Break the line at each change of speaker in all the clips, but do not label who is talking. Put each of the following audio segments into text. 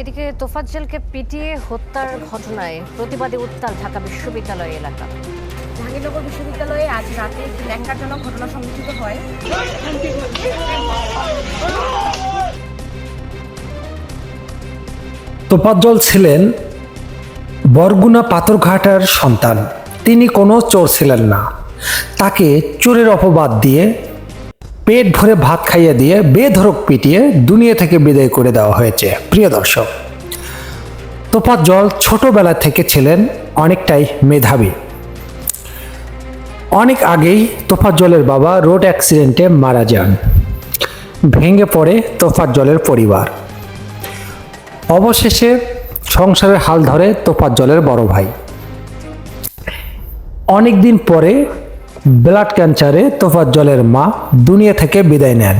এদিকে তোফাজ্জলকে পিটিয়ে হত্যার ঘটনায় প্রতিবাদে উত্তাল ঢাকা বিশ্ববিদ্যালয় এলাকা।
জাহাঙ্গীরনগর বিশ্ববিদ্যালয়ে আজ রাতে একটি ন্যাক্কারজনক ঘটনা সংঘটিত হয়।
তোফাজ্জল ছিলেন বরগুনা পাথরঘাটার সন্তান। তিনি কোনো চোর ছিলেন না। তাকে চোরের অপবাদ দিয়ে পেট ভরে ভাত খাইয়ে দিয়ে বেধরক পিটিয়ে দুনিয়া থেকে বিদায় করে দেওয়া হয়েছে। প্রিয় দর্শক তোফাজ্জল ছোটবেলা থেকে ছিলেন অনেকটাই মেধাবী। অনেক আগেই তোফাজ্জলের বাবা রোড অ্যাক্সিডেন্টে মারা যান। ভেঙে পড়ে তোফাজ্জলের পরিবার। অবশেষে সংসারের হাল ধরে তোফাজ্জলের বড় ভাই। অনেক দিন পরে ব্লাড ক্যান্সারে তোফাজ্জলের মা দুনিয়া থেকে বিদায় নেন।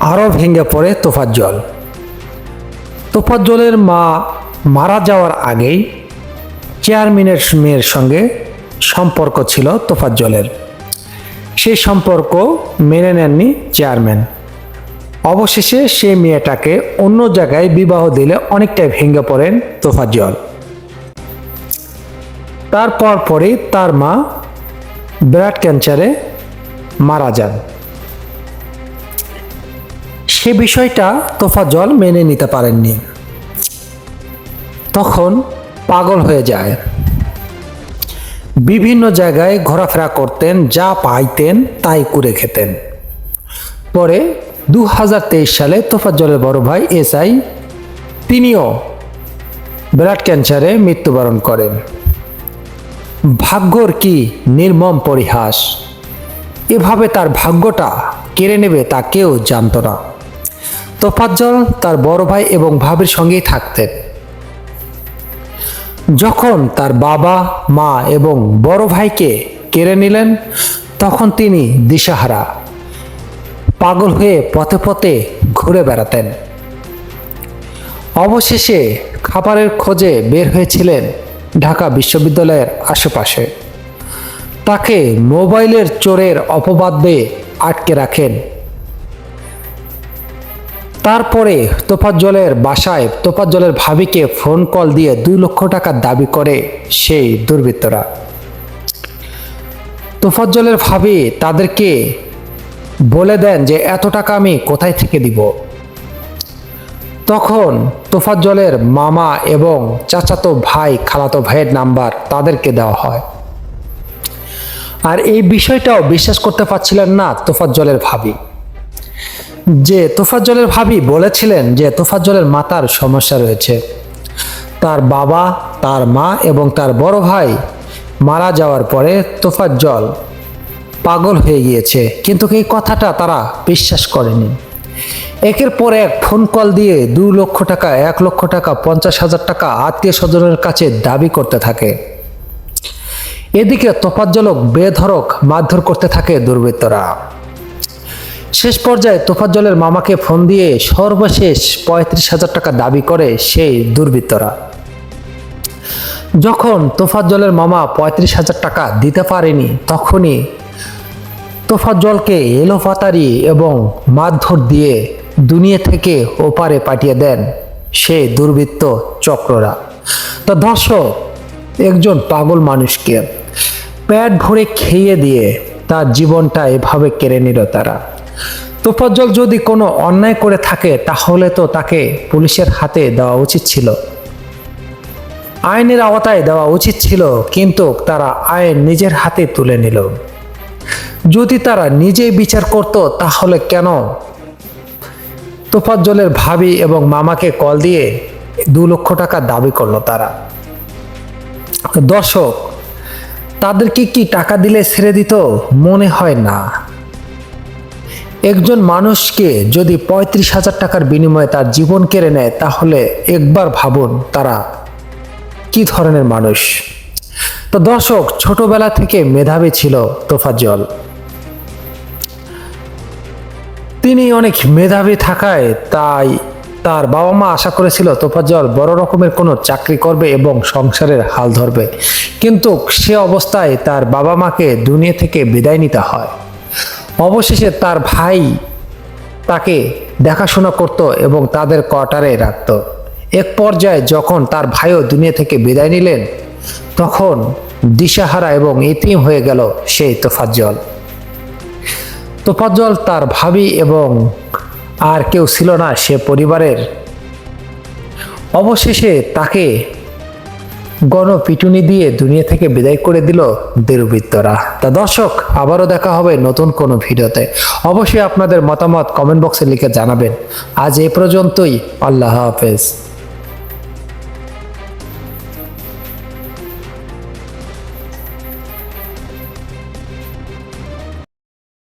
আরও ভেঙে পড়ে তোফাজ্জল। তোফাজ্জলের মা মারা যাওয়ার আগেই চেয়ারম্যানের মেয়ের সঙ্গে সম্পর্ক ছিল তোফাজ্জলের। সেই সম্পর্ক মেনে নেননি চেয়ারম্যান। অবশেষে সেই মেয়েটাকে অন্য জায়গায় বিবাহ দিলে অনেকটাই ভেঙে পড়েন তোফাজ্জল। তারপর পরে তার মা ব্লাড ক্যান্সারে মারা যান। সে বিষয়টা তোফাজ্জল মেনে নিতে পারেননি। তখন পাগল হয়ে যায়। বিভিন্ন জায়গায় ঘোরাফেরা করতেন, যা পাইতেন তাই করে খেতেন। পরে দু হাজার তেইশ সালে তোফাজ্জলের বড় ভাই এসআই তিনিও ব্লাড ক্যান্সারে মৃত্যুবরণ করেন। ভাগ্যর কি নির্মম পরিহাস? এভাবে তার ভাগ্যটা কেড়ে নেবে তা কেউ জানত না। তোফাজ্জল তার বড় ভাই এবং ভাবির সঙ্গেই থাকতেন। যখন তার বাবা, মা এবং বড় ভাইকে কেড়ে নিলেন, তখন তিনি দিশাহারা, পাগল হয়ে পথে পথে ঘুরে বেড়াতেন। অবশেষে খাবারের খোঁজে বের হয়েছিলেন ঢাকা বিশ্ববিদ্যালয়ের আশেপাশে। তাকে মোবাইলের চোরের অপবাদ দিয়ে আটকে রাখেন। তারপরে তোফাজ্জলের বাসায় তোফাজ্জলের ভাবিকে ফোন কল দিয়ে দুই লক্ষ টাকা দাবি করে সেই দুর্বৃত্তরা। তোফাজ্জলের ভাবি তাদেরকে বলে দেন যে, এত টাকা আমি কোথায় থেকে দিব? তখন তোফাজ্জলের মামা এবং চাচাতো ভাই খালাতো ভাইয়ের নাম্বার তাদেরকে দেওয়া হয়। আর এই বিষয়টাও বিশ্বাস করতে পারছিলেন না তোফাজ্জলের ভাবি। যে তোফাজ্জলের ভাবি বলেছিলেন যে তোফাজ্জলের মাতার সমস্যা রয়েছে। তার বাবা, তার মা এবং তার বড় ভাই মারা যাওয়ার পরে তোফাজ্জল পাগল হয়ে গিয়েছে। কিন্তু এই কথাটা তারা বিশ্বাস করেনি। একের পর এক ফোন কল দিয়ে দু লক্ষ টাকা, এক লক্ষ টাকা, পঞ্চাশ হাজার টাকা আত্মীয় স্বজনের কাছে দাবি করতে থাকে। এদিকে তোফাজ্জলক বেধরক মারধর করতে থাকে দুর্বৃত্তরা। শেষ পর্যায়ে তোফাজ্জলের মামাকে ফোন দিয়ে সর্বশেষ পঁয়ত্রিশ হাজার টাকা দাবি করে সেই দুর্বৃত্তরা। যখন তোফাজ্জলের মামা পঁয়ত্রিশ হাজার টাকা দিতে পারেনি, তখনই তোফাজ্জলকে এলোফাতারি এবং মারধর দিয়ে দুনিয়া থেকে ওপারে পাঠিয়ে দেন সেই দুর্বৃত্ত চক্ররা। তো দর্শক, একজন পাগল মানুষকে পেট ভরে খেয়ে দিয়ে তার জীবনটা এভাবে কেড়ে নিল তারা। তোফাজ্জল যদি কোনো অন্যায় করে থাকে, তাহলে তো তাকে পুলিশের হাতে দেওয়া উচিত ছিল। আইনের আওতায় দেওয়া উচিত ছিল, কিন্তু তারা আইন নিজের হাতে তুলে নিল। যদি তারা নিজেই বিচার করত, তাহলে কেন তোফাজ্জলের ভাবি এবং মামাকে কল দিয়ে দু লক্ষ টাকা দাবি করল তারা। দর্শক, তাদেরকে কি টাকা দিলে ছেড়ে দিত? মনে হয় না। একজন মানুষকে যদি পঁয়ত্রিশ হাজার টাকার বিনিময়ে তার জীবন কেড়ে নেয়, তাহলে একবার ভাবুন তারা কি ধরনের মানুষ। তো দর্শক, ছোটবেলা থেকে মেধাবী ছিল তোফাজ্জল। তিনি অনেক মেধাবী থাকায় তাই তার বাবা মা আশা করেছিল, তোফাজ্জল বড় রকমের কোনো চাকরি করবে এবং সংসারের হাল ধরবে। কিন্তু সে অবস্থায় তার বাবা মাকে দুনিয়া থেকে বিদায় নিতে হয়। অবশেষে তার ভাই তাকে দেখাশোনা করত এবং তাদের কোয়ার্টারে রাখত। এক পর্যায়ে যখন তার ভাইও দুনিয়া থেকে বিদায় নিলেন, তখন দিশাহারা এবং ইতিম হয়ে গেল সেই তোফাজ্জল। তোফাজ্জল তার ভাবি এবং আর কেউ ছিল না সে পরিবারের। অবশেষে তাকে গণপিটুনি দিয়ে দুনিয়া থেকে বিদায় করে দিল দেরুবৃত্তরা। তা দর্শক, আবারও দেখা হবে নতুন কোনো ভিডিওতে। অবশ্যই আপনাদের মতামত কমেন্ট বক্সে লিখে জানাবেন। আজ এ পর্যন্তই, আল্লাহ হাফেজ।